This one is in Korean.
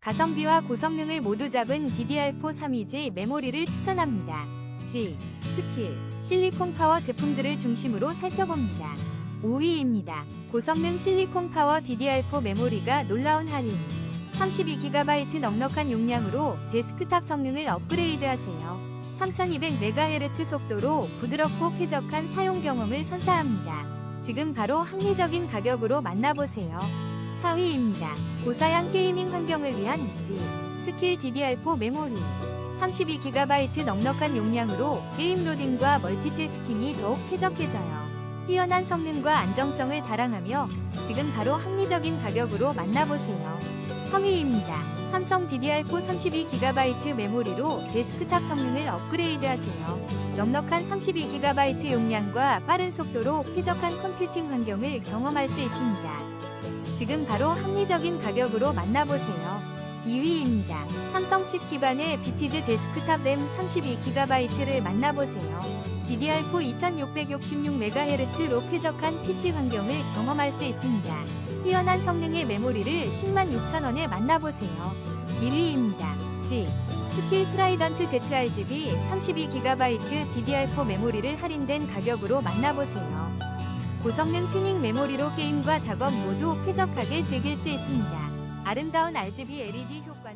가성비와 고성능을 모두 잡은 DDR4 3EG 메모리를 추천합니다. G, 스킬, 실리콘 파워 제품들을 중심으로 살펴봅니다. 5위입니다. 고성능 실리콘 파워 DDR4 메모리가 놀라운 할인. 32GB 넉넉한 용량으로 데스크탑 성능을 업그레이드하세요. 3200MHz 속도로 부드럽고 쾌적한 사용 경험을 선사합니다. 지금 바로 합리적인 가격으로 만나보세요. 4위입니다. 고사양 게이밍 환경을 위한 G 스킬 DDR4 메모리 32GB 넉넉한 용량으로 게임 로딩과 멀티태스킹이 더욱 쾌적해져요. 뛰어난 성능과 안정성을 자랑하며 지금 바로 합리적인 가격으로 만나보세요. 3위입니다. 삼성 DDR4 32GB 메모리로 데스크탑 성능을 업그레이드하세요. 넉넉한 32GB 용량과 빠른 속도로 쾌적한 컴퓨팅 환경을 경험할 수 있습니다. 지금 바로 합리적인 가격으로 만나보세요. 2위입니다. 삼성 칩 기반의 비티즈 데스크탑 램 32GB를 만나보세요. DDR4 2666MHz로 쾌적한 PC 환경을 경험할 수 있습니다. 뛰어난 성능의 메모리를 106,000원에 만나보세요. 1위입니다. G 스킬 트라이던트 ZRGB 32GB DDR4 메모리를 할인된 가격으로 만나보세요. 고성능 튜닝 메모리로 게임과 작업 모두 쾌적하게 즐길 수 있습니다. 아름다운 RGB LED 효과